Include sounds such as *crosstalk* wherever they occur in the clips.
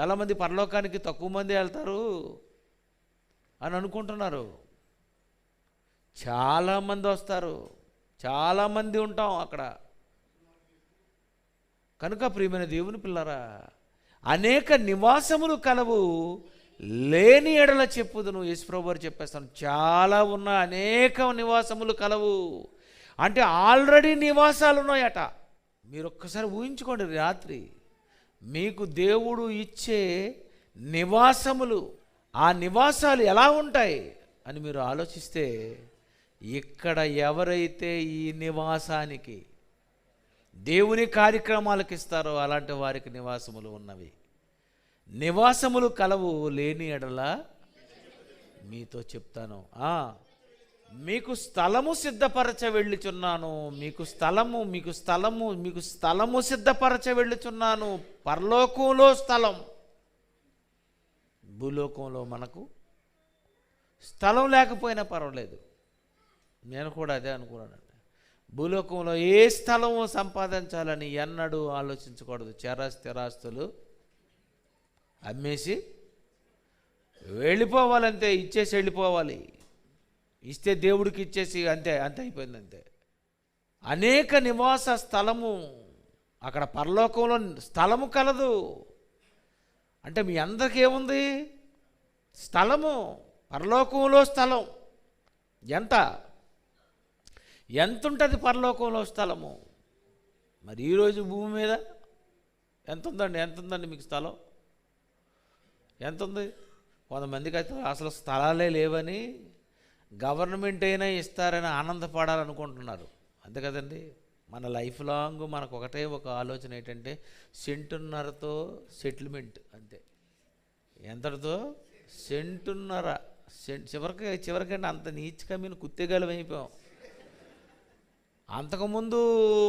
చాలామంది పరలోకానికి తక్కువ మంది వెళ్తారు అని అనుకుంటున్నారు. చాలామంది వస్తారు. చాలామంది ఉంటాం అక్కడ. కనుక ప్రియమైన దేవుని పిల్లరా అనేక నివాసములు కలవు లేని ఎడల చెప్పుదును యేసుప్రభు వారు చెప్పేస్తాను. చాలా ఉన్న అనేక నివాసములు కలవు. అంటే ఆల్రెడీ నివాసాలు ఉన్నాయట మీరు ఒక్కసారి ఊహించుకోండి రాత్రి మీకు దేవుడు ఇచ్చే నివాసములు ఆ నివాసాలు ఎలా ఉంటాయి అని మీరు ఆలోచిస్తే ఇక్కడ ఎవరైతే ఈ నివాసానికి దేవుని కార్యక్రమాలకు ఇస్తారో అలాంటి వారికి నివాసములు ఉన్నవి. నివాసములు కలవు లేని ఎడల మీతో చెప్తాను. మీకు స్థలము సిద్ధపరచ వెళ్ళుచున్నాను మీకు స్థలము మీకు స్థలము మీకు స్థలము సిద్ధపరచ వెళ్ళుచున్నాను పరలోకంలో స్థలం. భూలోకంలో మనకు స్థలం లేకపోయినా పర్వాలేదు. నేను కూడా అదే అనుకున్నానండి. భూలోకంలో ఏ స్థలము సంపాదించాలని ఎన్నడూ ఆలోచించకూడదు. చెర స్థిరాస్తులు అమ్మేసి వెళ్ళిపోవాలంతే ఇచ్చేసి వెళ్ళిపోవాలి. ఇస్తే దేవుడికి ఇచ్చేసి అంతే అంతే అయిపోయింది అంతే. అనేక నివాస స్థలము అక్కడ పరలోకంలో స్థలము కలదు. అంటే మీ అందరికీ ఏముంది? స్థలము పరలోకంలో స్థలం. ఎంత? ఎంత ఉంటుంది పరలోకంలో స్థలము? మరి ఈరోజు భూమి మీద ఎంత ఉందండి? ఎంత ఉందండి మీకు స్థలం? ఎంత ఉంది కొంతమందికి అయితే అసలు స్థలాలే లేవని గవర్నమెంట్ అయినా ఇస్తారని ఆనందపడాలనుకుంటున్నారు. అంతే కదండి? మన లైఫ్ లాంగ్ మనకు ఒకటే ఒక ఆలోచన ఏంటంటే సెంటున్నరతో సెటిల్మెంట్ అంతే. ఎంతటితో? సెంటున్నర. సెంట్ చివరికి చివరికంటే అంత నీచ్గా మేము కుత్తేగాలం అయిపోయాం. అంతకుముందు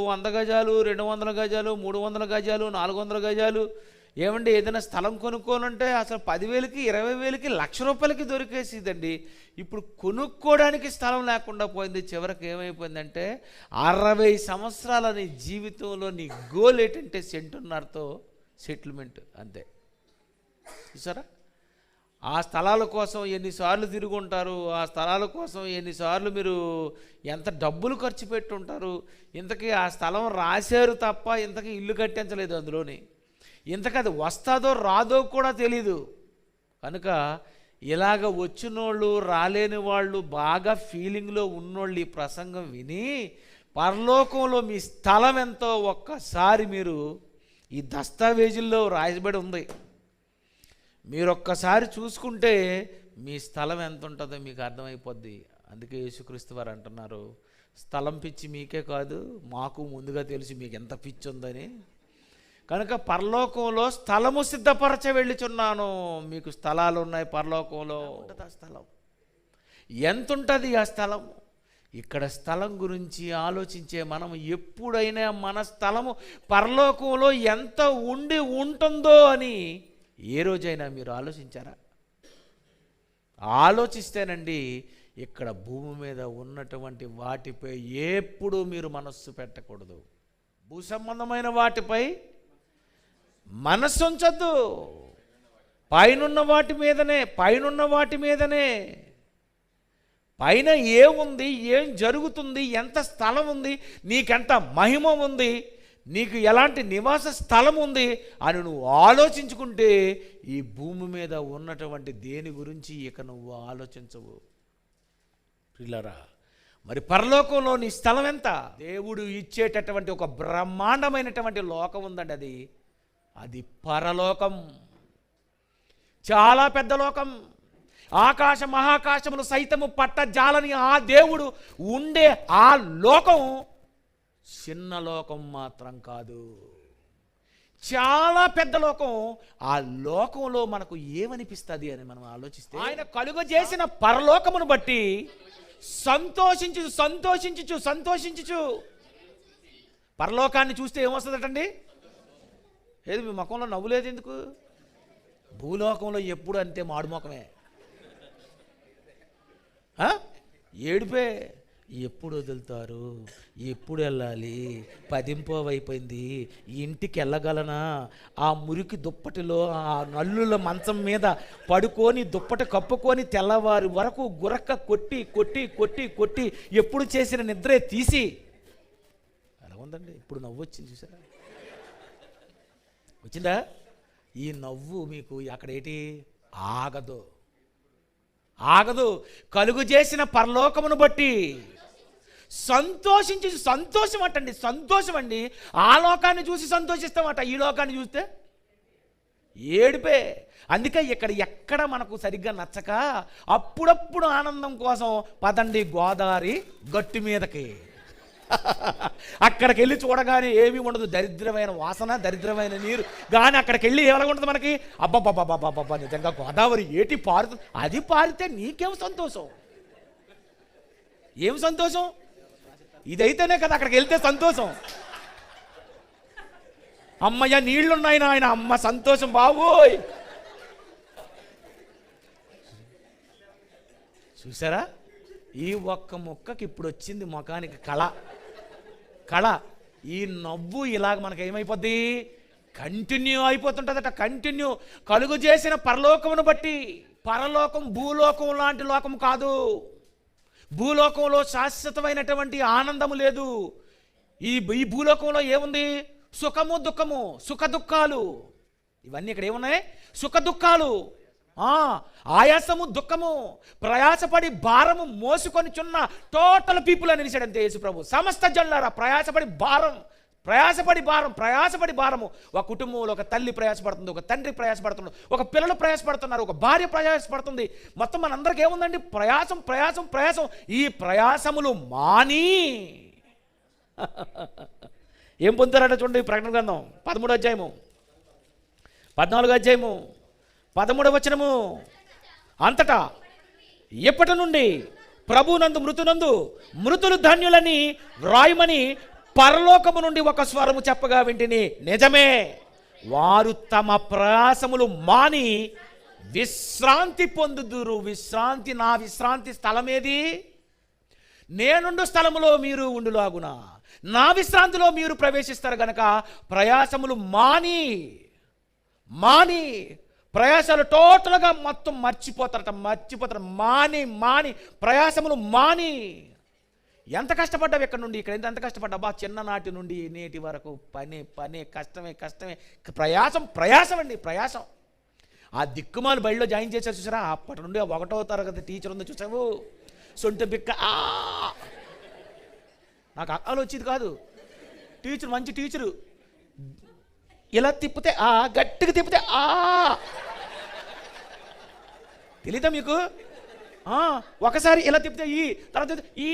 వంద గజాలు రెండు వందల గజాలు మూడు వందల గజాలు నాలుగు వందల గజాలు ఏమండి ఏదైనా స్థలం కొనుక్కోనంటే అసలు పదివేలకి ఇరవై వేలకి లక్ష రూపాయలకి దొరికేసిదండి. ఇప్పుడు కొనుక్కోవడానికి స్థలం లేకుండా పోయింది. చివరికి ఏమైపోయిందంటే అరవై సంవత్సరాల నీ జీవితంలో నీ గోల్ ఏంటంటే సెంటున్నరతో సెటిల్మెంట్ అంతే. చూసారా? ఆ స్థలాల కోసం ఎన్నిసార్లు తిరుగుంటారు ఆ స్థలాల కోసం ఎన్నిసార్లు మీరు ఎంత డబ్బులు ఖర్చు పెట్టుంటారు ఇంతకీ ఆ స్థలం రాశారు తప్ప ఇంతకీ ఇల్లు కట్టించలేదు అందులోని. ఇంతకది అది వస్తుందో రాదో కూడా తెలీదు. కనుక ఇలాగ వచ్చినోళ్ళు రాలేని వాళ్ళు బాగా ఫీలింగ్లో ఉన్నోళ్ళు ఈ ప్రసంగం విని పరలోకంలో మీ స్థలం ఎంతో ఒక్కసారి మీరు ఈ దస్తావేజుల్లో రాయబడి ఉంది. మీరు ఒక్కసారి చూసుకుంటే మీ స్థలం ఎంత ఉంటుందో మీకు అర్థమైపోద్ది. అందుకే యేసుక్రీస్తు వారు అంటున్నారు స్థలం పిచ్చి మీకే కాదు మాకు ముందుగా తెలిసి మీకు ఎంత పిచ్చి ఉందని కనుక పరలోకంలో స్థలము సిద్ధపరచ వెళ్ళుచున్నాను మీకు స్థలాలు ఉన్నాయి పరలోకంలో. ఉంటుంది ఆ స్థలం. ఎంత ఉంటుంది ఆ స్థలం? ఇక్కడ స్థలం గురించి ఆలోచించే మనం ఎప్పుడైనా మన స్థలము పరలోకంలో ఎంత ఉండి ఉంటుందో అని ఏ రోజైనా మీరు ఆలోచించారా? ఆలోచిస్తేనండి ఇక్కడ భూమి మీద ఉన్నటువంటి వాటిపై ఎప్పుడు మీరు మనస్సు పెట్టకూడదు. భూ సంబంధమైన వాటిపై మనస్సు ఉంచద్దు పైనున్న వాటి మీదనే పైనున్న వాటి మీదనే. పైన ఏముంది ఏం జరుగుతుంది ఎంత స్థలం ఉంది నీకెంత మహిమ ఉంది నీకు ఎలాంటి నివాస స్థలం ఉంది అని నువ్వు ఆలోచించుకుంటే ఈ భూమి మీద ఉన్నటువంటి దేని గురించి ఇక నువ్వు ఆలోచించవు. పిల్లరా మరి పరలోకంలో నీ స్థలం ఎంత? దేవుడు ఇచ్చేటటువంటి ఒక బ్రహ్మాండమైనటువంటి లోకం ఉందండి అది. అది పరలోకం. చాలా పెద్ద లోకం. ఆకాశ మహాకాశములు సైతము పట్టజాలని ఆ దేవుడు ఉండే ఆ లోకం చిన్న లోకం మాత్రం కాదు. చాలా పెద్ద లోకం. ఆ లోకంలో మనకు ఏమనిపిస్తుంది అని మనం ఆలోచిస్తే ఆయన కలుగు చేసిన పరలోకమును బట్టి సంతోషించు సంతోషించుచు సంతోషించుచు పరలోకాన్ని చూస్తే ఏమొస్తుందటండి? ఏది మీ ముఖంలో నవ్వులేదు ఎందుకు? భూలోకంలో ఎప్పుడు అంతే మాడుముఖమే ఏడిపే. ఎప్పుడు వదులుతారు? ఎప్పుడు వెళ్ళాలి? పదింపో అయిపోయింది. ఇంటికి వెళ్ళగలనా? ఆ మురికి దుప్పటిలో ఆ నల్లుల మంచం మీద పడుకొని దుప్పటి కప్పుకొని తెల్లవారి వరకు గురక్క కొట్టి కొట్టి కొట్టి కొట్టి ఎప్పుడు చేసిన నిద్రే తీసి. ఎలా ఉందండి? ఇప్పుడు నవ్వొచ్చింది చూసారా? వచ్చిందా? ఈ నవ్వు మీకు అక్కడేటి ఆగదు. ఆగదు. కలుగు చేసిన పరలోకమును బట్టి సంతోషించి సంతోషం అంటండి సంతోషం అండి. ఆ లోకాన్ని చూసి సంతోషిస్తామట ఈ లోకాన్ని చూస్తే ఏడిపే. అందుకే ఇక్కడ ఎక్కడ మనకు సరిగ్గా నచ్చక అప్పుడప్పుడు ఆనందం కోసం పదండి గోదావరి గట్టు మీదకి. అక్కడికి వెళ్ళి చూడగానే ఏమీ ఉండదు. దరిద్రమైన వాసన దరిద్రమైన నీరు. కానీ అక్కడికి వెళ్ళి ఎలా మనకి? అబ్బబ్బబ్బబ్బబ్బబ్బా నిజంగా గోదావరి ఏటి పారుతుంది అది పారితే నీకేం సంతోషం? ఏం సంతోషం? ఇదైతేనే కదా అక్కడికి వెళ్తే సంతోషం. అమ్మయ్య నీళ్ళున్నాయి నాయన. అమ్మ సంతోషం బాబోయ్. చూసారా? ఈ ఒక్క మొక్కకి ఇప్పుడు వచ్చింది ముఖానికి కళ. కళ. ఈ నవ్వు ఇలాగ మనకి ఏమైపోద్ది కంటిన్యూ అయిపోతుంటుందట కంటిన్యూ కలుగు చేసిన పరలోకమును బట్టి పరలోకం భూలోకం లాంటి లోకం కాదు. భూలోకంలో శాశ్వతమైనటువంటి ఆనందము లేదు. ఈ ఈ భూలోకంలో ఏముంది? సుఖము దుఃఖము సుఖ దుఃఖాలు. ఇవన్నీ ఇక్కడ ఏమున్నాయి? సుఖ దుఃఖాలు. ఆయాసము దుఃఖము ప్రయాసపడి భారము మోసుకొని చున్న టోటల్ పీపుల్ అని నిలిచాడు అంతే ప్రభు సమస్త జల్లారా ప్రయాసపడి భారం ప్రయాసపడి భారం ప్రయాసపడి భారము. ఒక కుటుంబంలో ఒక తల్లి ప్రయాసపడుతుంది ఒక తండ్రి ప్రయాసపడుతున్నాడు ఒక పిల్లలు ప్రయాసపడుతున్నారు ఒక భార్య ప్రయాసపడుతుంది. మొత్తం మనందరికీ ఏముందండి? ప్రయాసం ప్రయాసం ప్రయాసం. ఈ ప్రయాసములు మాని. *laughs* ఏం పొందుతారట చూడండి ప్రకటన గ్రంథం? పదమూడు అధ్యాయము. పద్నాలుగు అధ్యాయము. పదమూడవ వచనము. అంతటా ఎప్పటి నుండి ప్రభునందు మృతునందు మృతులు ధన్యులని వ్రాయమని పరలోకము నుండి ఒక స్వరము చెప్పగా వింటిని. నిజమే. వారు తమ ప్రయాసములు మాని విశ్రాంతి పొందుదురు. విశ్రాంతి నా విశ్రాంతి స్థలమేది? నేనుండు స్థలములో మీరు ఉండులాగున. నా విశ్రాంతిలో మీరు ప్రవేశిస్తారు గనక ప్రయాసములు మాని మాని ప్రయాసాలు టోటల్గా మొత్తం మర్చిపోతారట మర్చిపోతారు. మాని మాని ప్రయాసములు మాని. ఎంత కష్టపడ్డావు ఇక్కడ నుండి? ఇక్కడ ఎంత కష్టపడ్డా బా చిన్ననాటి నుండి నేటి వరకు పని పని కష్టమే కష్టమే. ప్రయాసం ప్రయాసం అండి ప్రయాసం. ఆ దిక్కుమాలు బడిలో జాయిన్ చేశారు చూసారా? అప్పటి నుండి ఒకటో తరగతి టీచర్ ఉందో చూసావు? సొంట బిక్క ఆ! నాకు అక్కలు వచ్చేది కాదు. టీచర్ మంచి టీచరు. ఇలా తిప్పితే ఆ గట్టిగా తిప్పితే ఆ. తెలీదా మీకు? ఆ, ఒకసారి ఇలా తిప్పితే ఈ తర్వాత ఈ.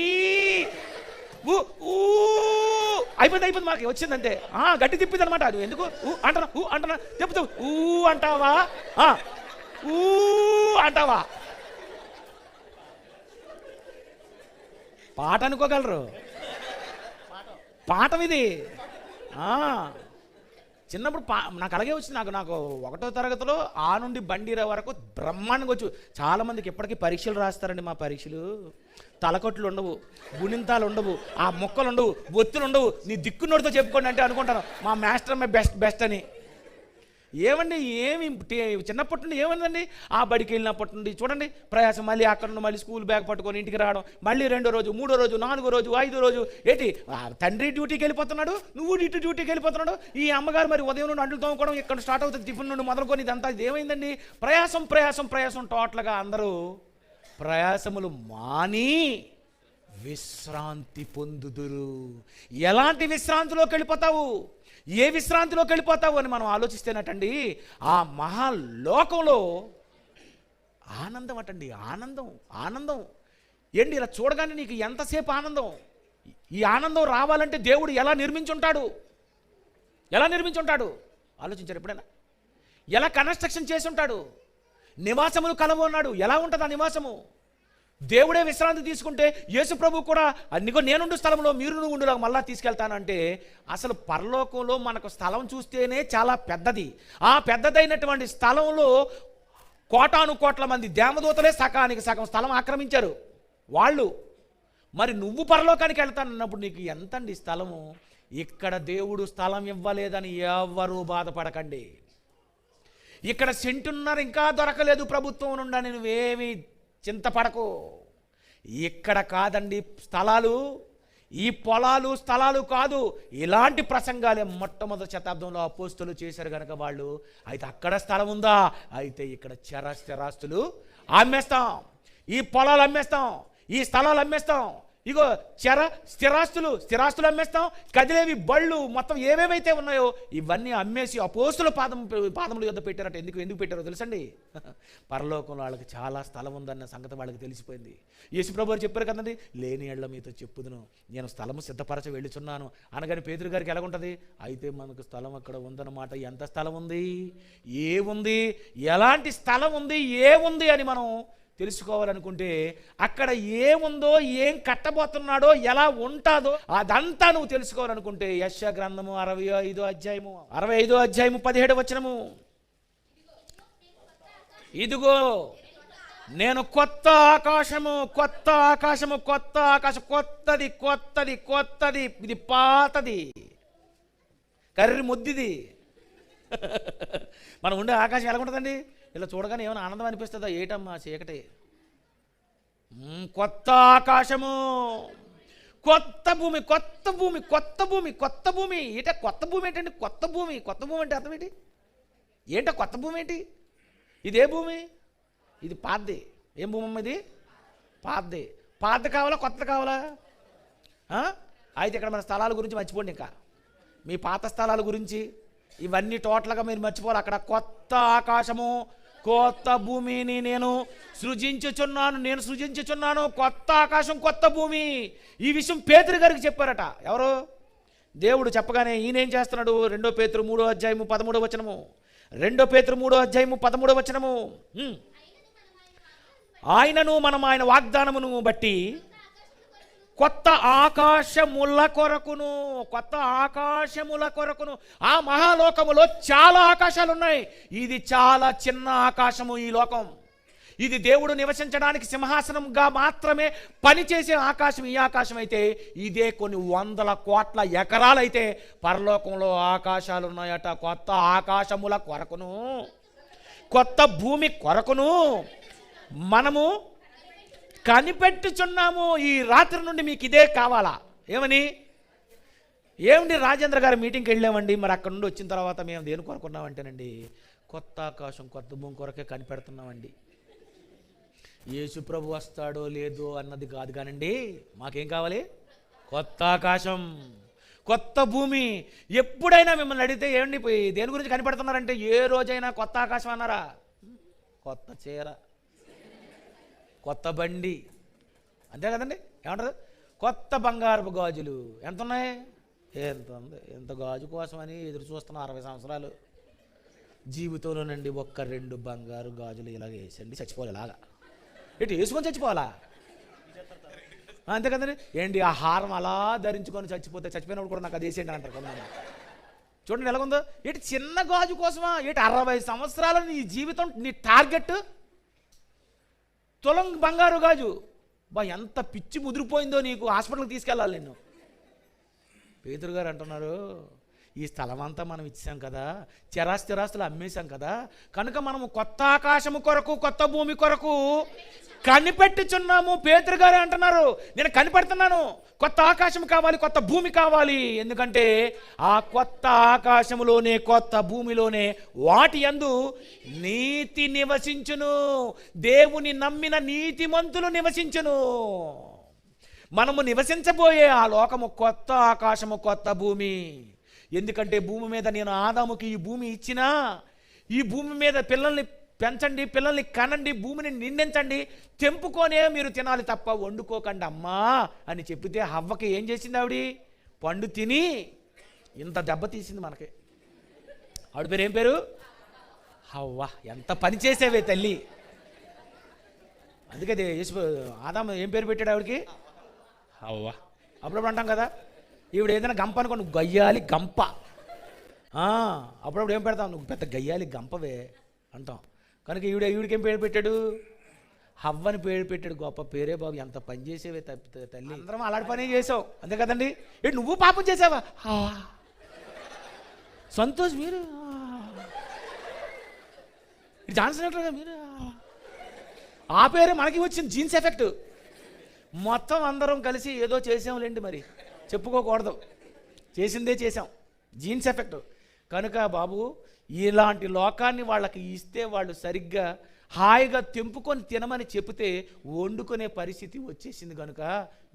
ఊ, ఊ. అయిపోయింది అయిపోయింది మాకు వచ్చిందంటే ఆ, గట్టి తిప్పింది అనమాట అది ఎందుకు? ఊ అంటున్నా ఊ అంటున్నా. తిప్పుతావు ఊ అంటావా? ఆ, ఊ అంటావా? పాట అనుకోగలరు. పాఠం ఇది. ఆ, చిన్నప్పుడు పా నాకు అలాగే వచ్చింది. నాకు నాకు ఒకటో తరగతిలో ఆ నుండి బండిరా వరకు బ్రహ్మాండంగా వచ్చు. చాలామందికి ఇప్పటికీ పరీక్షలు రాస్తారండి మా పరీక్షలు. తలకొట్లు ఉండవు గుణింతాలు ఉండవు ఆ మొక్కలు ఉండవు ఒత్తులు ఉండవు. నీ దిక్కునోడితో చెప్పుకోండి అంటే అనుకుంటాను. మా మాస్టర్ అమ్మాయి బెస్ట్ బెస్ట్ అని. ఏమండి ఏమి చిన్నప్పటి నుండి ఏమైందండి? ఆ బడికి వెళ్ళినప్పటి నుండి చూడండి ప్రయాసం మళ్ళీ అక్కడ నుండి మళ్ళీ స్కూల్ బ్యాగ్ పట్టుకొని ఇంటికి రావడం మళ్ళీ రెండో రోజు మూడో రోజు నాలుగో రోజు ఐదో రోజు. ఏంటి ఆ తండ్రి డ్యూటీకి వెళ్ళిపోతున్నాడు నువ్వు ఇటు డ్యూటీకి వెళ్ళిపోతున్నాడు ఈ అమ్మగారు మరి ఉదయం నుండి అంటులు తోముకోవడం ఇక్కడ స్టార్ట్ అవుతుంది టిఫిన్ నుండి మొదలుకొని ఇదంతా ఏమైందండి? ప్రయాసం ప్రయాసం ప్రయాసం టోటల్గా అందరూ ప్రయాసములు మాని విశ్రాంతి పొందుదురు. ఎలాంటి విశ్రాంతిలోకి వెళ్ళిపోతావు? ఏ విశ్రాంతిలోకి వెళ్ళిపోతావు అని మనం ఆలోచిస్తేనటండి ఆ మహాలోకంలో ఆనందం అటండి ఆనందం ఆనందం. ఏంటి ఇలా చూడగానే నీకు ఎంతసేపు ఆనందం? ఈ ఆనందం రావాలంటే దేవుడు ఎలా నిర్మించుంటాడు? ఎలా నిర్మించుంటాడు? ఆలోచించారు ఎప్పుడైనా? ఎలా కన్స్ట్రక్షన్ చేసి ఉంటాడు నివాసములు కలవు అన్నాడు ఎలా ఉంటుంది ఆ నివాసము? దేవుడే విశ్రాంతి తీసుకుంటే యేసు ప్రభు కూడా నీకు నేనుండు స్థలంలో మీరు నువ్వు ఉండేలాగా మళ్ళా తీసుకెళ్తానంటే అసలు పరలోకంలో మనకు స్థలం చూస్తేనే చాలా పెద్దది. ఆ పెద్దదైనటువంటి స్థలంలో కోటాను కోట్ల మంది దేవదూతలే సకానికి సగం స్థలం ఆక్రమించారు వాళ్ళు. మరి నువ్వు పరలోకానికి వెళ్తానన్నప్పుడు నీకు ఎంతండి స్థలము? ఇక్కడ దేవుడు స్థలం ఇవ్వలేదని ఎవ్వరూ బాధపడకండి. ఇక్కడ సెంటున్నర ఇంకా దొరకలేదు ప్రభుత్వం నుండి నువ్వేమీ చింతపడకు. ఇక్కడ కాదండి స్థలాలు ఈ పొలాలు స్థలాలు కాదు. ఇలాంటి ప్రసంగాలే మొట్టమొదటి శతాబ్దంలో అపోస్తులు చేశారు కనుక వాళ్ళు. అయితే అక్కడ స్థలం ఉందా? అయితే ఇక్కడ చర స్థిరాస్తులు అమ్మేస్తాం. ఈ పొలాలు అమ్మేస్తాం. ఈ స్థలాలు అమ్మేస్తాం. ఇగో చర స్థిరాస్తులు స్థిరాస్తులు అమ్మేస్తాం. కదిలేవి బళ్ళు మొత్తం ఏమేమైతే ఉన్నాయో ఇవన్నీ అమ్మేసి అపోస్తుల పాదం పాదముల యొద్ద పెట్టారట. ఎందుకు ఎందుకు పెట్టారో తెలుసండి? *laughs* పరలోకంలో వాళ్ళకి చాలా స్థలం ఉందన్న సంగతి వాళ్ళకి తెలిసిపోయింది. యేసుప్రభు గారు చెప్పారు కదండి లేని ఏళ్ళ మీతో చెప్పుదును. నేను స్థలము సిద్ధపరచ వెళ్ళుచున్నాను. అనగాని పేదరు గారికి ఎలాగుంటుంది? అయితే మనకు స్థలం అక్కడ ఉందన్నమాట. ఎంత స్థలం ఉంది? ఏ ఉంది ఎలాంటి స్థలం ఉంది? ఏ ఉంది అని మనం తెలుసుకోవాలనుకుంటే అక్కడ ఏముందో ఏం కట్టబోతున్నాడో ఎలా ఉంటాదో అదంతా నువ్వు తెలుసుకోవాలనుకుంటే యశ గ్రంథము అరవై ఐదో అధ్యాయము అరవై ఐదో అధ్యాయము పదిహేడు వచనము. ఇదిగో నేను కొత్త ఆకాశము కొత్త ఆకాశము కొత్త ఆకాశం కొత్తది కొత్తది కొత్తది ఇది పాతది. కర్రి ముద్దిది. *laughs* మనం ఉండే ఆకాశం ఎలా ఉంటుందండి? ఇలా చూడగానే ఏమైనా ఆనందం అనిపిస్తుందా? ఏటమ్మా చీకటి? కొత్త ఆకాశము. కొత్త భూమి కొత్త భూమి కొత్త భూమి కొత్త భూమి. ఏట కొత్త భూమి ఏంటండి? కొత్త భూమి. కొత్త భూమి అంటే అర్థం ఏంటి? ఏంట కొత్త భూమి ఏంటి? ఇదే భూమి? ఇది పాద్ది ఏం భూమి అమ్మ ఇది? పాద్ది పాత కావాలా కొత్త కావాలా? అయితే ఇక్కడ మన స్థలాల గురించి మర్చిపోండి ఇంకా. మీ పాత స్థలాల గురించి ఇవన్నీ టోటల్గా మీరు మర్చిపోవాలి. అక్కడ కొత్త ఆకాశము కొత్త భూమిని నేను సృజించుచున్నాను నేను సృజించుచున్నాను. కొత్త ఆకాశం కొత్త భూమి. ఈ విషయం పేతురు గారికి చెప్పారట. ఎవరు? దేవుడు చెప్పగానే ఈయన ఏం చేస్తున్నాడు? రెండో పేతురు మూడో అధ్యాయము పదమూడో వచనము. రెండో పేతురు మూడో అధ్యాయము పదమూడో వచనము. ఆయనను మనం ఆయన వాగ్దానమును బట్టి కొత్త ఆకాశముల కొరకును కొత్త ఆకాశముల కొరకును. ఆ మహాలోకములో చాలా ఆకాశాలు ఉన్నాయి ఇది చాలా చిన్న ఆకాశము ఈ లోకం. ఇది దేవుడు నివసించడానికి సింహాసనంగా మాత్రమే పనిచేసే ఆకాశం ఈ ఆకాశం అయితే ఇదే కొన్ని వందల కోట్ల ఎకరాలైతే పరలోకంలో ఆకాశాలు ఉన్నాయట కొత్త ఆకాశముల కొరకును కొత్త భూమి కొరకును మనము కనిపెట్టుచున్నాము ఈ రాత్రి నుండి మీకు ఇదే కావాలా? ఏమని? ఏమండి రాజేంద్ర గారి మీటింగ్కి వెళ్ళామండి మరి అక్కడ నుండి వచ్చిన తర్వాత మేము దేని కొనుక్కున్నామంటేనండి కొత్త ఆకాశం కొత్త భూమి కొరకే కనిపెడుతున్నామండి. యేసు ప్రభు వస్తాడో లేదో అన్నది కాదు కానండి మాకేం కావాలి? కొత్త ఆకాశం కొత్త భూమి. ఎప్పుడైనా మిమ్మల్ని అడిగితే ఏమండి పోయి దేని గురించి కనిపెడుతున్నారంటే ఏ రోజైనా కొత్త ఆకాశం అన్నారా? కొత్త చీర. కొత్త బండి. అంతే కదండి? ఏమంటారు? కొత్త బంగారపు గాజులు. ఎంత ఉన్నాయి ఎంత ఉంది ఎంత గాజు కోసమని ఎదురు చూస్తున్నా అరవై సంవత్సరాలు. జీవితంలోనండి ఒక్క రెండు బంగారు గాజులు ఇలాగ వేసండి చచ్చిపోవాలి ఇలాగా. ఇటు వేసుకొని చచ్చిపోవాలా? అంతే కదండి? ఏంటి ఆ హారం అలా ధరించుకొని చచ్చిపోతే చచ్చిపోయినప్పుడు కూడా నాకు అది వేసేయండి అంటారు కొందరు చూడండి ఎలాగుందో? ఇటు చిన్న గాజు కోసమా? ఇటు అరవై సంవత్సరాలు నీ జీవితం నీ టార్గెట్ తులం బంగారు గాజు. బా ఎంత పిచ్చి ముదిరిపోయిందో నీకు. హాస్పిటల్కి తీసుకెళ్ళాలి నేను పేదరు గారు అంటున్నారు ఈ స్థలం అంతా మనం ఇచ్చాం కదా. చిరాస్తిరాస్తులు అమ్మేశాం కదా. కనుక మనము కొత్త ఆకాశము కొరకు కొత్త భూమి కొరకు కనిపెట్టుచున్నాము. పేదరు గారు అంటున్నారు నేను కనిపెడుతున్నాను. కొత్త ఆకాశం కావాలి కొత్త భూమి కావాలి. ఎందుకంటే ఆ కొత్త ఆకాశములోనే కొత్త భూమిలోనే వాటి యందు నీతి నివసించును. దేవుని నమ్మిన నీతిమంతులు నివసించును. మనము నివసించబోయే ఆ లోకము కొత్త ఆకాశము కొత్త భూమి. ఎందుకంటే భూమి మీద నేను ఆదాముకి ఈ భూమి ఇచ్చినా ఈ భూమి మీద పిల్లల్ని పెంచండి పిల్లల్ని కనండి భూమిని నిండించండి తెంపుకొనే మీరు తినాలి తప్ప వండుకోకండి అమ్మా అని చెప్పితే హవ్వకి ఏం చేసింది ఆవిడ? పండు తిని ఇంత దెబ్బ తీసింది మనకి. ఆవిడ పేరు ఏం పేరు? హవ్వ ఎంత పని చేసేవే తల్లి. అందుకే దే- యేసు ఆదాము ఏం పేరు పెట్టాడు ఆవిడకి? అవ్వ అప్పుడప్పుడు అంటాం కదా ఈవిడ ఏదైనా గంప అనుకో నువ్వు గయ్యాలి గంప. అప్పుడప్పుడు ఏం పెడతాం నువ్వు పెద్ద గయ్యాలి గంపవే అంటాం. కనుక ఈవిడ ఈవిడికి ఏం పేరు పెట్టాడు? హవ్వని పేరు పెట్టాడు గొప్ప పేరే బాబు. ఎంత పని చేసేవే తప్పి తల్లి. అందరం అలాంటి పనే చేసావు అంతే కదండి? ఏంటి నువ్వు పాపం చేసావా. సంతోష్ మీరు? జాన్సన్ అంటారు మీరు? ఆ. ఆ పేరే మనకి వచ్చింది జీన్స్ ఎఫెక్ట్. మొత్తం అందరం కలిసి ఏదో చేసాంలేండి మరి. చెప్పుకోకూడదు. చేసిందే చేసాం జీన్స్ ఎఫెక్ట్. కనుక బాబు ఇలాంటి లోకాన్ని వాళ్ళకి ఇస్తే వాళ్ళు సరిగ్గా హాయిగా తెంపుకొని తినమని చెబితే వండుకునే పరిస్థితి వచ్చేసింది కనుక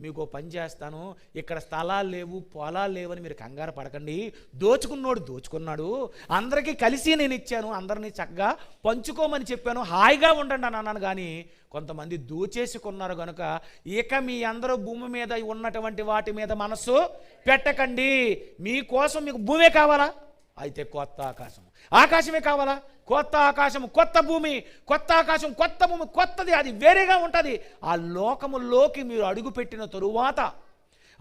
మీకు పని చేస్తాను. ఇక్కడ స్థలాలు లేవు పొలాలు లేవని మీరు కంగారు పడకండి. దోచుకున్నోడు దోచుకున్నాడు. అందరికీ కలిసి నేను ఇచ్చాను అందరినీ చక్కగా పంచుకోమని చెప్పాను. హాయిగా ఉండండి అని అన్నాను కానీ కొంతమంది దోచేసుకున్నారు కనుక ఇక మీ అందరూ భూమి మీద ఉన్నటువంటి వాటి మీద మనస్సు పెట్టకండి. మీకోసం మీకు భూమే కావాలా? అయితే కొత్త ఆకాశం. ఆకాశమే కావాలా? కొత్త ఆకాశం కొత్త భూమి కొత్త ఆకాశం కొత్త భూమి కొత్తది అది వేరేగా ఉంటుంది. ఆ లోకములోకి మీరు అడుగుపెట్టిన తరువాత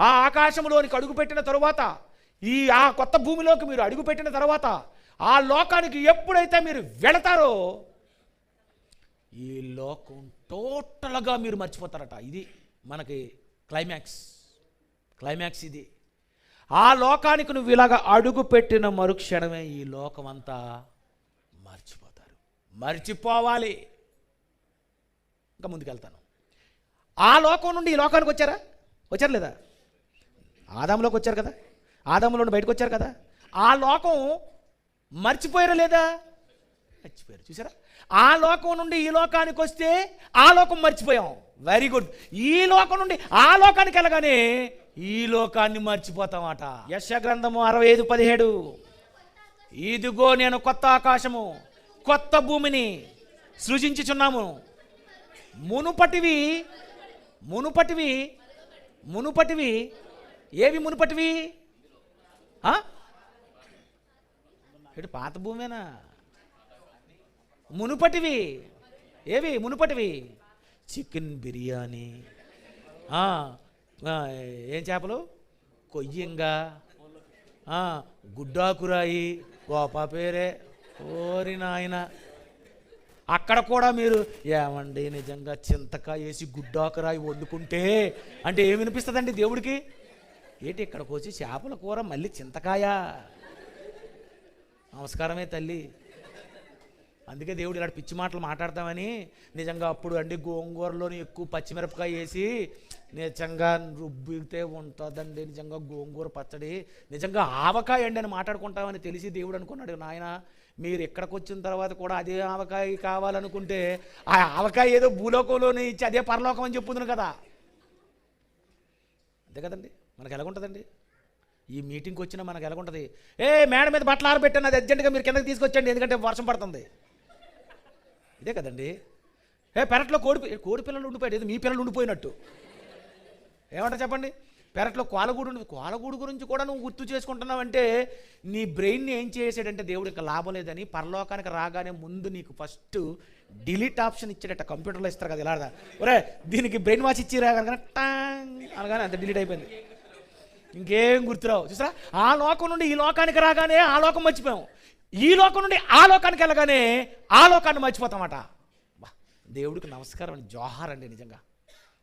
ఆ ఆకాశంలోనికి అడుగుపెట్టిన తరువాత ఈ ఆ కొత్త భూమిలోకి మీరు అడుగుపెట్టిన తర్వాత ఆ లోకానికి ఎప్పుడైతే మీరు వెళతారో ఈ లోకం టోటల్గా మీరు మర్చిపోతారట. ఇది మనకి క్లైమాక్స్ క్లైమాక్స్ ఇది. ఆ లోకానికి నువ్వు ఇలాగ అడుగు పెట్టిన మరుక్షణమే ఈ లోకం అంతా మర్చిపోవాలి. ఇంకా ముందుకెళ్తాను. ఆ లోకం నుండి ఈ లోకానికి వచ్చారా? వచ్చారు లేదా? ఆదాంలోకి వచ్చారు కదా? ఆదాంలో బయటకు వచ్చారు కదా? ఆ లోకం మర్చిపోయారా లేదా? మర్చిపోయారు. చూసారా ఆ లోకం నుండి ఈ లోకానికి వస్తే ఆ లోకం మర్చిపోయాం. వెరీ గుడ్ ఈ లోకం నుండి ఆ లోకానికి వెళ్ళగానే ఈ లోకాన్ని మర్చిపోతామట. యశ గ్రంథము అరవై ఐదు పదిహేడు. ఇదిగో నేను కొత్త ఆకాశము. కొత్త భూమిని సృజించుచున్నాము. మునుపటివి మునుపటివి మునుపటివి ఏవి మునుపటివి? ఇటు పాత భూమేనా? మునుపటివి ఏవి మునుపటివి? చికెన్ బిర్యానీ. ఏం చేపలు? కొయ్యంగా. గుడ్డాకురాయి గోపా పేరే. ఓరి నాయన. అక్కడ కూడా మీరు ఏమండి నిజంగా చింతకాయ వేసి గుడ్డాకరాయి వండుకుంటే అంటే ఏమి వినిపిస్తుందండి దేవుడికి? ఏంటి ఇక్కడికి వచ్చి చేపల కూర మళ్ళీ చింతకాయ? నమస్కారమే తల్లి. అందుకే దేవుడు ఇలాంటి పిచ్చి మాటలు మాట్లాడతామని నిజంగా అప్పుడు అండి గోంగూరలోని ఎక్కువ పచ్చిమిరపకాయ వేసి నిజంగా రుబ్బితే ఉంటుందండి నిజంగా గోంగూర పచ్చడి. నిజంగా ఆవకాయ అండి అని మాట్లాడుకుంటామని తెలిసి దేవుడు అనుకున్నాడు నాయన. మీరు ఇక్కడికి వచ్చిన తర్వాత కూడా అదే ఆవకాయ కావాలనుకుంటే ఆ ఆవకాయ ఏదో భూలోకంలోనే ఇచ్చి అదే పరలోకం అని చెప్పుంది కదా. అంతే కదండి? మనకు ఎలాగుంటుందండి? ఈ మీటింగ్కి వచ్చినా మనకు ఎలాగుంటుంది? ఏ మేడ మీద బట్టలు ఆరబెట్టాను అది అర్జెంటుగా మీరు కిందకి తీసుకొచ్చండి ఎందుకంటే వర్షం పడుతుంది. ఇదే కదండి? ఏ పెరట్లో కోడి కోడి పిల్లలు ఉండిపోయాడు ఏదో మీ పిల్లలు ఉండిపోయినట్టు. ఏమంటారు చెప్పండి? పెరట్లో కోలగూడు ఉంది కోలగూడు గురించి కూడా నువ్వు గుర్తు చేసుకుంటున్నావంటే నీ బ్రెయిన్ని ఏం చేసాడంటే దేవుడు ఇంకా లాభం లేదని పరలోకానికి రాగానే ముందు నీకు ఫస్ట్ డిలీట్ ఆప్షన్ ఇచ్చాడట కంప్యూటర్లో ఇస్తారు కదా ఇలా ఒరే దీనికి బ్రెయిన్ వాష్ ఇచ్చి రాగానే టాంగ్ అనగానే అంత డిలీట్ అయిపోయింది. ఇంకేం గుర్తురావు చూసారా? ఆ లోకం నుండి ఈ లోకానికి రాగానే ఆ లోకం మర్చిపోయాము ఈ లోకం నుండి ఆ లోకానికి వెళ్ళగానే ఆ లోకాన్ని మర్చిపోతామట బా, దేవుడికి నమస్కారం అండి జోహార్ అండి నిజంగా.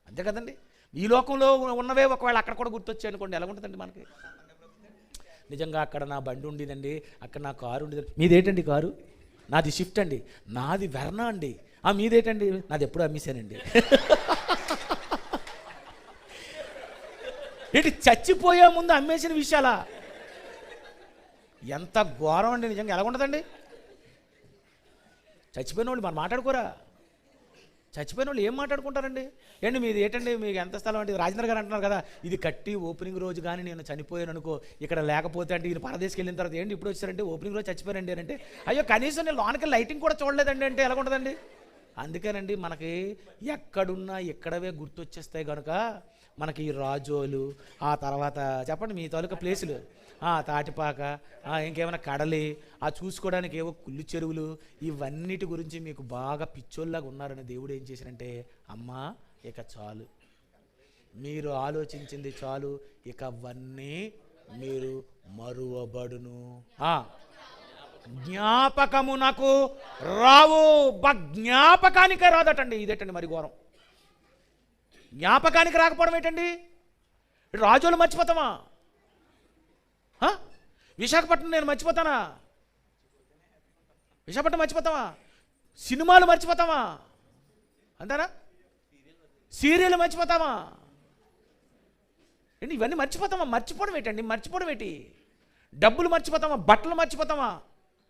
అంతే కదండి? ఈ లోకంలో ఉన్నవే ఒకవేళ అక్కడ కూడా గుర్తొచ్చాయి అనుకోండి ఎలా ఉంటుందండి మనకి? నిజంగా అక్కడ నా బండి ఉండేదండి అక్కడ నా కారు ఉండేది మీదేటండి కారు? నాది షిఫ్ట్ అండి. నాది వెర్నా అండి. ఆ మీదేటండి? నాది ఎప్పుడూ అమ్మేశానండి. *laughs* ఏంటి చచ్చిపోయే ముందు అమ్మేసిన విషయాలా? ఎంత ఘోరం అండి నిజంగా ఎలా ఉంటుందండి చచ్చిపోయిన వాళ్ళు మనం మాట్లాడుకోరా? చచ్చిపోయిన వాళ్ళు ఏం మాట్లాడుకుంటారండి? ఏంటి మీది ఏంటండి? మీకు ఎంత స్థలం అంటే రాజేంద్ర గారు అంటున్నారు కదా ఇది కట్టి ఓపెనింగ్ రోజు కానీ నేను చనిపోయాను అనుకో ఇక్కడ లేకపోతే అంటే ఈయన పరదేశకి వెళ్ళిన తర్వాత ఏంటి ఇప్పుడు వచ్చారంటే ఓపెనింగ్ రోజు చచ్చిపోయారండి అని అంటే అయ్యో కనీసం నేను లోనకి లైటింగ్ కూడా చూడలేదండి అంటే ఎలా ఉంటుందండి? అందుకేనండి మనకి ఎక్కడున్నా ఎక్కడవే గుర్తొచ్చేస్తాయి కనుక మనకి ఈ రాజోలు ఆ తర్వాత చెప్పండి మీ తాలూకా ప్లేసులు తాటిపాక ఇంకేమైనా కడలి ఆ చూసుకోవడానికి ఏవో కుళ్ళు చెరువులు ఇవన్నిటి గురించి మీకు బాగా పిచ్చోళ్ళగా ఉన్నారని దేవుడు ఏం చేశారంటే అమ్మా ఇక చాలు. మీరు ఆలోచించింది చాలు ఇక అవన్నీ మీరు మరువబడును. జ్ఞాపకము నాకు రావు జ్ఞాపకానికే రాదటండి ఇదేటండి మరి ఘోరం. జ్ఞాపకానికి రాకపోవడం ఏంటండి? రాజులు మర్చిపోతామా? విశాఖపట్నం నేను మర్చిపోతానా? విశాఖపట్నం మర్చిపోతావా? సినిమాలు మర్చిపోతావా? అంటారా సీరియల్ మర్చిపోతావా? ఏంటి ఇవన్నీ మర్చిపోతామా మర్చిపోవడం ఏంటండి? మర్చిపోవడం ఏంటి? డబ్బులు మర్చిపోతామా బట్టలు మర్చిపోతామా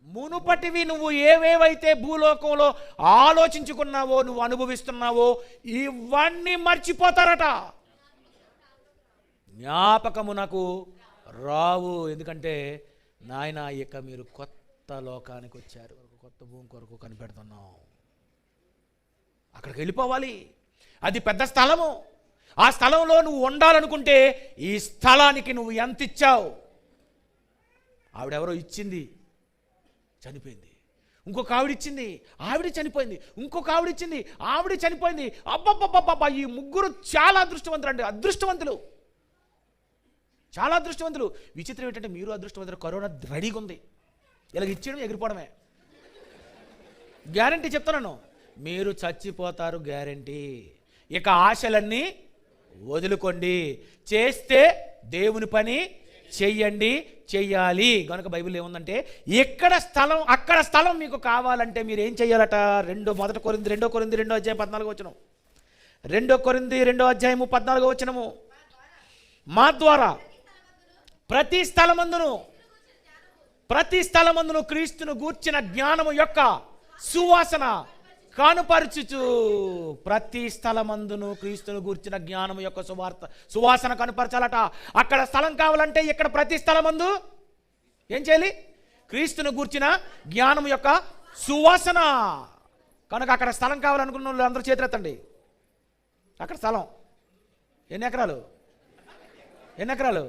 మునుపటివి నువ్వు ఏవేవైతే భూలోకంలో ఆలోచించుకున్నావో నువ్వు అనుభవిస్తున్నావో ఇవన్నీ మర్చిపోతారట. జ్ఞాపకము నాకు రావు ఎందుకంటే నాయన ఇక మీరు కొత్త లోకానికి వచ్చారు. కొత్త భూమి కొరకు కనిపెడుతున్నాం. అక్కడికి వెళ్ళిపోవాలి. అది పెద్ద స్థలము. ఆ స్థలంలో నువ్వు ఉండాలనుకుంటే ఈ స్థలానికి నువ్వు ఎంత ఇచ్చావు? ఆవిడెవరో ఇచ్చింది చనిపోయింది. ఇంకొక ఆవిడ ఇచ్చింది ఆవిడ చనిపోయింది. ఇంకొక ఆవిడ ఇచ్చింది ఆవిడ చనిపోయింది. అబ్బబ్బబ్బబ్బబ్బా ఈ ముగ్గురు చాలా అదృష్టవంతులు అండి. అదృష్టవంతులు. చాలా అదృష్టవంతులు. విచిత్రం ఏంటంటే మీరు అదృష్టవంతులు కరోనా రెడీగా ఉంది. ఇలా ఇచ్చేయడం ఎగిరిపోవడమే. గ్యారంటీ చెప్తున్నాను. మీరు చచ్చిపోతారు గ్యారంటీ. ఇక ఆశలన్నీ వదులుకోండి. చేస్తే దేవుని పని చెయ్యండి చెయ్యాలి. కనుక బైబిల్ ఏముందంటే ఎక్కడ స్థలం అక్కడ స్థలం మీకు కావాలంటే మీరు ఏం చెయ్యాలట? రెండో మొదట కొరింది రెండో కొరింది రెండో అధ్యాయం పద్నాలుగు వచ్చిన రెండో కొరింది రెండో అధ్యాయము పద్నాలుగో వచ్చినము మా ద్వారా ప్రతి స్థలమందును ప్రతి స్థలమందును క్రీస్తును గూర్చిన జ్ఞానము యొక్క సువాసన కనుపరచుచు ప్రతి స్థలమందును క్రీస్తును గూర్చిన జ్ఞానము యొక్క సువార్త సువాసన కనుపరచాలట. అక్కడ స్థలం కావాలంటే ఇక్కడ ప్రతి స్థలమందు ఏం చేయాలి? క్రీస్తును గూర్చిన జ్ఞానం యొక్క సువాసన. కనుక అక్కడ స్థలం కావాలనుకున్న వాళ్ళు అందరూ చేతులెత్తండి అక్కడ స్థలం. ఎన్ని ఎకరాలు? ఎన్ని ఎకరాలు?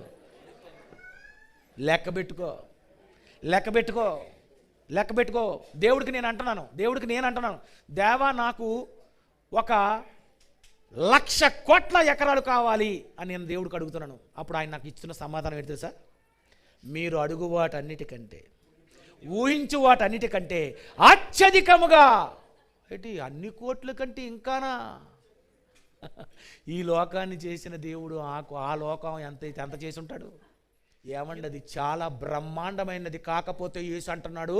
లెక్క పెట్టుకో. లెక్క పెట్టుకో. లెక్క పెట్టుకో. దేవుడికి నేను అంటున్నాను. దేవుడికి నేను అంటున్నాను. దేవా నాకు ఒక లక్ష కోట్ల ఎకరాలు కావాలి అని నేను దేవుడికి అడుగుతున్నాను. అప్పుడు ఆయన నాకు ఇస్తున్న సమాధానం ఏంటి తెలుసా? మీరు అడుగు వాటన్నిటికంటే ఊహించు వాటన్నిటికంటే అత్యధికముగా ఏంటి అన్ని కోట్ల కంటే ఇంకానా? *laughs* ఈ లోకాన్ని చేసిన దేవుడు ఆ ఆ లోకం ఎంత ఎంత చేసి ఉంటాడు? ఏమండి అది చాలా బ్రహ్మాండమైనది కాకపోతే యేసు అంటున్నాడు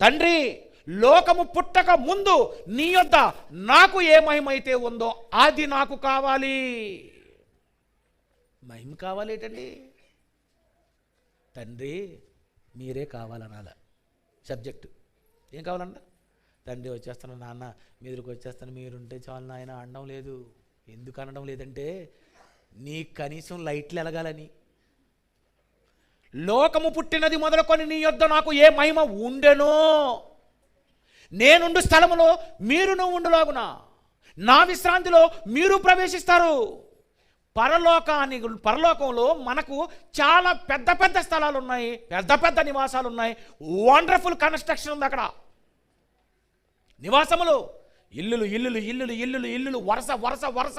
తండ్రి లోకము పుట్టక ముందు నీ యొద్ద నాకు ఏ మహిమైతే ఉందో అది నాకు కావాలి. మహిమ కావాలి ఏంటండి? తండ్రి మీరే కావాలనాల. సబ్జెక్టు. ఏం కావాలన్న తండ్రి వచ్చేస్తాను నాన్న మీదకి వచ్చేస్తాను మీరుంటే చాలు నాయన అనడం లేదు. ఎందుకు అనడం లేదంటే నీ కనీసం లైట్లు ఎలగాలని లోకము పుట్టినది మొదలుకొని నీ యొద్ద నాకు ఏ మహిమ ఉండెనో? నేనుండు స్థలములో మీరును ఉండులాగునా. నా విశ్రాంతిలో మీరు ప్రవేశిస్తారు. పరలోకాన్ని పరలోకంలో మనకు చాలా పెద్ద పెద్ద స్థలాలు ఉన్నాయి పెద్ద పెద్ద నివాసాలు ఉన్నాయి వండర్ఫుల్ కన్స్ట్రక్షన్ ఉంది అక్కడ. నివాసములు. ఇల్లులు ఇల్లులు ఇల్లులు ఇల్లులు ఇల్లులు వరుస వరుస వరుస.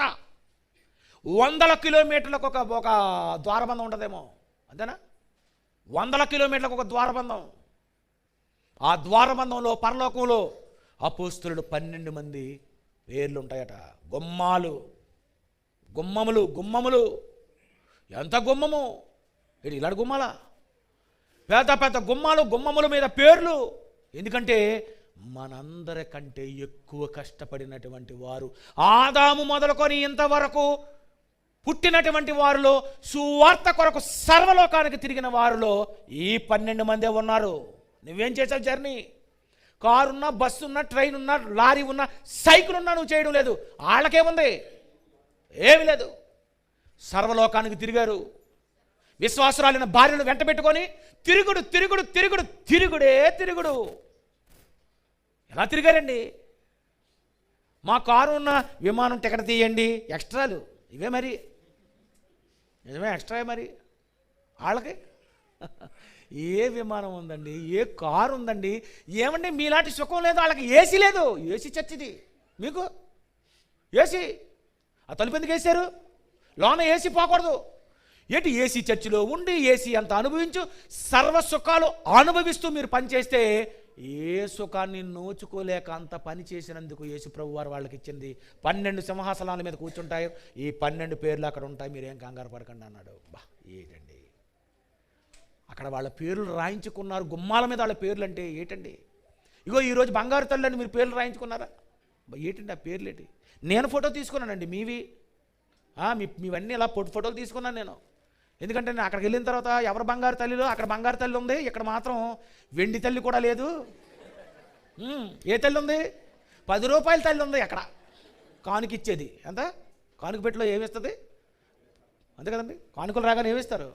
వందల కిలోమీటర్లకు ఒక ఒక ద్వారబంధం ఉండదేమో. అంతేనా? వందల కిలోమీటర్లకు ఒక ద్వారబంధం. ఆ ద్వారబంధంలో పరలోకంలో అపోస్తులు పన్నెండు మంది పేర్లు ఉంటాయట గుమ్మాలు. గుమ్మములు గుమ్మములు. ఎంత గుమ్మము? ఇది ఇలాంటి గుమ్మాలా? పెద్ద పెద్ద గుమ్మాలు గుమ్మముల మీద పేర్లు. ఎందుకంటే మనందరికంటే ఎక్కువ కష్టపడినటువంటి వారు. ఆదాము మొదలుకొని ఇంతవరకు పుట్టినటువంటి వారిలో సువార్త కొరకు సర్వలోకానికి తిరిగిన వారిలో ఈ పన్నెండు మందే ఉన్నారు. నువ్వేం చేసావు జర్నీ? కారున్నా బస్సు ఉన్నా ట్రైన్ ఉన్నా లారీ ఉన్నా సైకిల్ ఉన్నా నువ్వు చేయడం లేదు. వాళ్ళకేముంది ఏమి లేదు. సర్వలోకానికి తిరిగారు. విశ్వాసురాలిన భార్యను వెంట పెట్టుకొని తిరుగుడు తిరుగుడు తిరుగుడు తిరుగుడే తిరుగుడు. ఎలా తిరిగారండి? మా కారు ఉన్న విమానం టికెట్ తీయండి. ఎక్స్ట్రాలు. ఇవే మరి. నిజమే ఎక్స్ట్రా మరి? వాళ్ళకి? ఏ విమానం ఉందండి? ఏ కారు ఉందండి? ఏమండి మీలాంటి సుఖం లేదు వాళ్ళకి ఏసీ లేదు. ఏసీ చచ్చిది మీకు? ఏసీ? ఆ తలుపు ఎందుకు వేశారు? లోన ఏసీ పోకూడదు. ఏంటి ఏసీ చర్చిలో ఉండి ఏసీ అంత అనుభవించు సర్వ సుఖాలు అనుభవిస్తూ మీరు పనిచేస్తే ఏ సుఖాన్ని నోచుకోలేక అంత పని చేసినందుకు యేసు ప్రభు వారు వాళ్ళకి ఇచ్చింది. పన్నెండు సింహాసనాల మీద కూర్చుంటాయి. ఈ పన్నెండు పేర్లు అక్కడ ఉంటాయి. మీరేం కంగారు పడకండి అన్నాడు. బా ఏంటండి? అక్కడ వాళ్ళ పేర్లు రాయించుకున్నారు. గుమ్మాల మీద వాళ్ళ పేర్లు అంటే ఏటండి? ఇగో ఈరోజు బంగారు తల్లి మీరు పేర్లు రాయించుకున్నారా? ఏటండి ఏంటండి ఆ పేర్లు ఏంటి నేను ఫోటో తీసుకున్నానండి మీవి. మీ మీవన్నీ ఇలా ఫోటోలు తీసుకున్నాను నేను. ఎందుకంటే నేను అక్కడికి వెళ్ళిన తర్వాత ఎవరు బంగారు తల్లిలో అక్కడ బంగారు తల్లి ఉంది ఇక్కడ మాత్రం వెండి తల్లి కూడా లేదు. ఏ తల్లి ఉంది? పది రూపాయల తల్లి ఉంది అక్కడ. కానుక ఇచ్చేది. ఎంత? కానుక పెట్టిలో ఏమిస్తుంది అంతే కదండి. కానుకలు రాగానే ఏమిస్తారు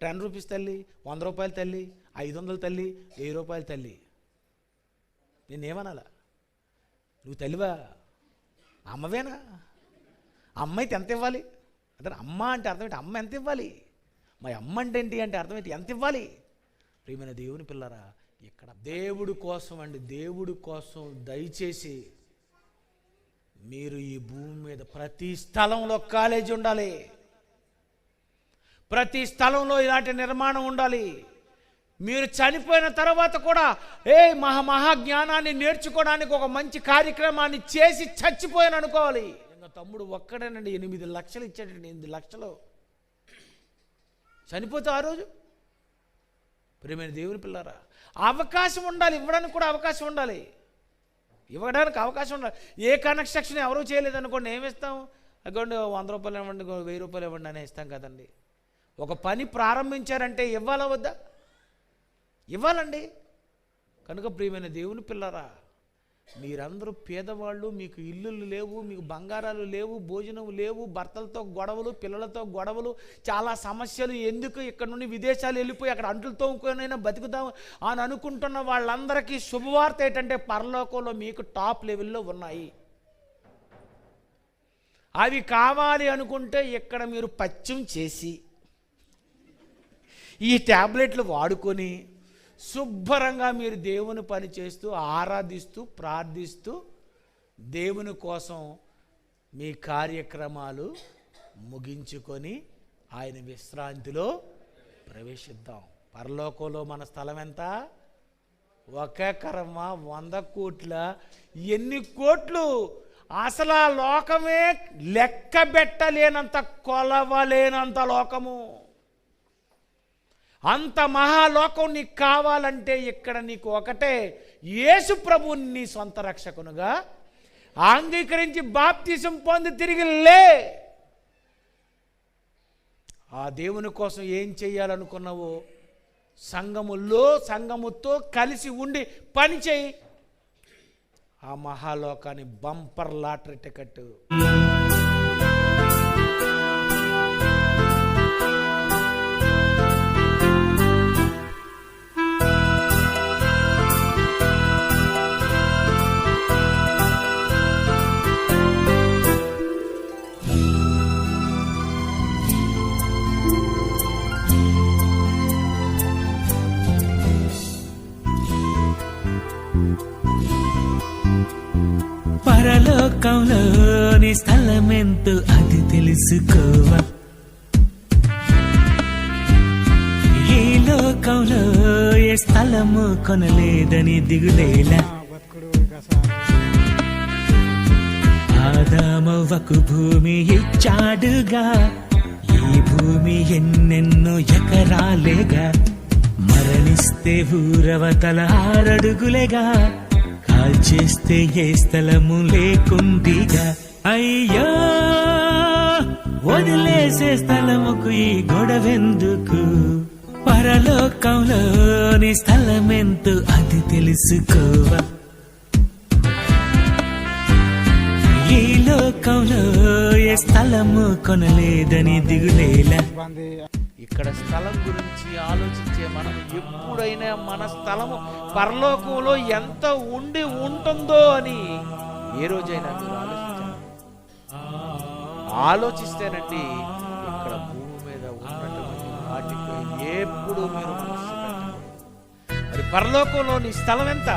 టెన్ రూపీస్ తల్లి వంద రూపాయల తల్లి ఐదు వందల తల్లి వెయ్యి రూపాయల తల్లి. నేనేమనాలా? నువ్వు తల్లివా? అమ్మవేనా? అమ్మ అయితే ఎంత ఇవ్వాలి? అంటే అమ్మ అంటే అర్థం ఏంటి? అమ్మ ఎంత ఇవ్వాలి? మా అమ్మ అంటే ఏంటి అంటే అర్థం ఏంటి ఎంత ఇవ్వాలి? ప్రియమైన దేవుని పిల్లరా ఇక్కడ దేవుడు కోసం అండి దేవుడు కోసం దయచేసి మీరు ఈ భూమి మీద ప్రతి స్థలంలో కాలేజీ ఉండాలి. ప్రతి స్థలంలో ఇలాంటి నిర్మాణం ఉండాలి. మీరు చనిపోయిన తర్వాత కూడా ఏ మహా మహా జ్ఞానాన్ని నేర్చుకోవడానికి ఒక మంచి కార్యక్రమాన్ని చేసి చచ్చిపోయాను అనుకోవాలి. తమ్ముడు ఒక్కడేనండి ఎనిమిది లక్షలు ఇచ్చాడండి ఎనిమిది లక్షలు. చనిపోతే ఆ రోజు? ప్రేమైన దేవుని పిల్లారా అవకాశం ఉండాలి ఇవ్వడానికి కూడా అవకాశం ఉండాలి. ఇవ్వడానికి అవకాశం ఉండాలి. ఏ కన్స్ట్రక్షన్ ఎవరూ చేయలేదనుకోండి ఏమి ఇస్తాం? అక్కడ వంద రూపాయలు ఇవ్వండి వెయ్యి రూపాయలు ఇవ్వండి అని ఇస్తాం కదండి. ఒక పని ప్రారంభించారంటే ఇవ్వాలా వద్దా? ఇవ్వాలండి. కనుక ప్రియమైన దేవుని పిల్లరా మీరందరూ పేదవాళ్ళు మీకు ఇల్లులు లేవు మీకు బంగారాలు లేవు భోజనం లేవు భర్తలతో గొడవలు పిల్లలతో గొడవలు చాలా సమస్యలు. ఎందుకు ఇక్కడ నుండి విదేశాలు వెళ్ళిపోయి అక్కడ అంటులతో ఇంకొనైనా బతుకుదాం అని అనుకుంటున్న వాళ్ళందరికీ శుభవార్త ఏంటంటే పరలోకంలో మీకు టాప్ లెవెల్లో ఉన్నాయి. అవి కావాలి అనుకుంటే ఇక్కడ మీరు పచ్చం చేసి ఈ ట్యాబ్లెట్లు వాడుకొని శుభ్రంగా మీరు దేవుని పని చేస్తూ ఆరాధిస్తూ ప్రార్థిస్తూ దేవుని కోసం మీ కార్యక్రమాలు ముగించుకొని ఆయన విశ్రాంతిలో ప్రవేశిద్దాం. పరలోకంలో మన స్థలం ఎంత? ఒక కర్మ వంద కోట్ల? ఎన్ని కోట్లు? అసలు ఆ లోకమే లెక్క పెట్టలేనంత కొలవలేనంత లోకము. అంత మహాలోకం నీకు కావాలంటే ఇక్కడ నీకు ఒకటే యేసు ప్రభువుని నీ సొంత రక్షకునుగా. అంగీకరించి బాప్తీసం పొంది తిరిగి లే. ఆ దేవుని కోసం ఏం చేయాలనుకున్నావో సంఘములో సంఘముతో కలిసి ఉండి పని చేయి. ఆ మహాలోకాన్ని బంపర్ లాటరీ టికెట్. ఎంతో అది తెలుసుకోవ? ఈ లోకంలో ఏ స్థలము కొనలేదని దిగులేలా? ఆదామవకు భూమి ఇచ్చాడుగా ఈ భూమి ఎన్నెన్నో ఎకరాలేగా? మరణిస్తే ఊరవతల ఆరడుగులేగా? కాల్చేస్తే ఏ స్థలము లేకుందిగా. అయ్యో వదిలేసే స్థలముకు ఈ గొడవెందుకు? పరలోకంలోని స్థలమెంతో అది తెలుసుకోవా? ఈ లోకంలో ఏ స్థలము కొనలేదని దిగులేలా? ఇక్కడ స్థలం గురించి ఆలోచించే మనం ఎప్పుడైనా మన స్థలము పరలోకంలో ఎంత ఉండి ఉంటుందో అని ఏ రోజైనా మీరు ఆలోచించారు ఆలోచిస్తేనండి ఇక్కడ భూమి మీద ఉన్నటువంటి వాటిపై ఎప్పుడు మీరు మరి పరలోకంలో నీ స్థలం ఎంత?